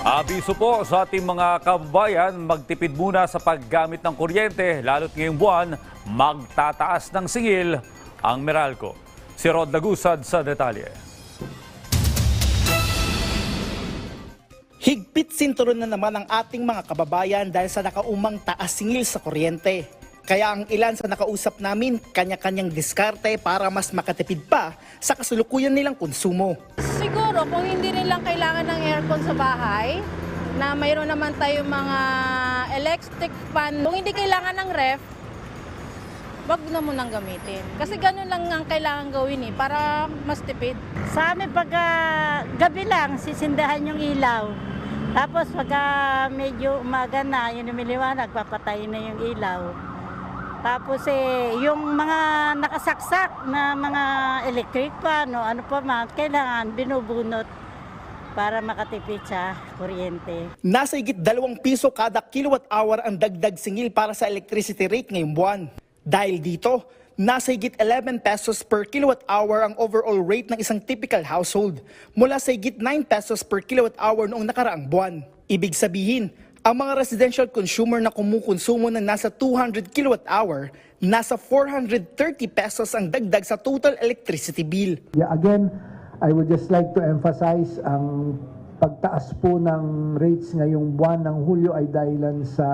Abiso po sa ating mga kababayan, magtipid muna sa paggamit ng kuryente, lalo't ngayong buwan, magtataas ng singil ang Meralco. Si Rod Lagusad sa detalye. Higpit sinturon na naman ang ating mga kababayan dahil sa nakaumang taas singil sa kuryente. Kaya ang ilan sa nakausap namin, kanya-kanyang diskarte para mas makatipid pa sa kasulukuyan nilang konsumo. Siguro kung hindi rin lang kailangan ng aircon sa bahay, na mayroon naman tayong mga electric fan, kung hindi kailangan ng ref, wag na munang gamitin. Kasi ganun lang ang kailangan gawin eh, para mas tipid. Sa amin pagka gabi lang, sisindahan yung ilaw. Tapos pagka medyo umaga na, yun lumiliwanag, papatayin na yung ilaw. Tapos eh, yung mga nakasaksak na mga electric fan o ano pa man, kailangan binubunot para makatipid sa kuryente. Nasa higit dalawang piso kada kilowatt hour ang dagdag singil para sa electricity rate ngayong buwan. Dahil dito, nasa higit 11 pesos per kilowatt hour ang overall rate ng isang typical household mula sa higit 9 pesos per kilowatt hour noong nakaraang buwan. Ibig sabihin, ang mga residential consumer na kumukonsumo ng nasa 200 kilowatt hour, nasa 430 pesos ang dagdag sa total electricity bill. Yeah, again, I would just like to emphasize ang pagtaas po ng rates ngayong buwan ng Hulyo ay dahilan sa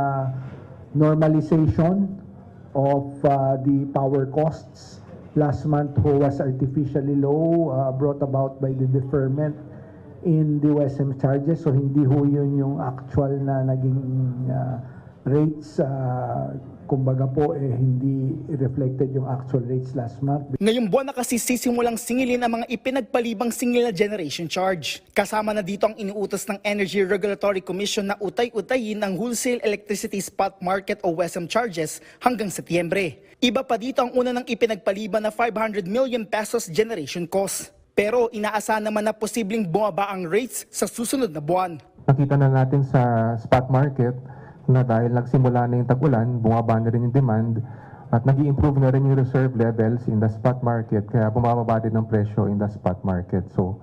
normalization of uh, the power costs. Last month ho was artificially low, uh, brought about by the deferment in the OSM charges. So hindi ho yun yung actual na naging uh, rates. Uh, kumbaga po, eh, hindi reflected yung actual rates last month. Ngayong buwan na kasi sisimulang singilin ang mga ipinagpalibang singil na generation charge. Kasama na dito ang inuutos ng Energy Regulatory Commission na utay-utayin ang wholesale electricity spot market o WESM charges hanggang Setyembre. Iba pa dito ang una ng ipinagpaliban na 500 million pesos generation cost. Pero inaasahan naman na posibleng bumaba ang rates sa susunod na buwan. nakita na natin sa spot market na dahil nagsimula na yung tag-ulan, bumaba na rin yung demand at nag improve na rin yung reserve levels in the spot market kaya bumababa din ang presyo in the spot market. So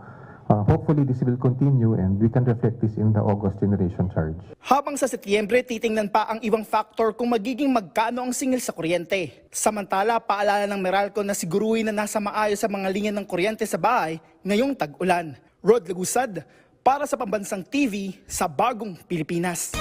uh, hopefully this will continue and we can reflect this in the August generation charge. Habang sa Setyembre, titingnan pa ang ibang factor kung magiging magkano ang singil sa kuryente. Samantala, paalala ng Meralco na siguruhin na nasa maayos sa mga linya ng kuryente sa bahay ngayong tag-ulan. Rod Lagusad, para sa Pambansang TV sa Bagong Pilipinas.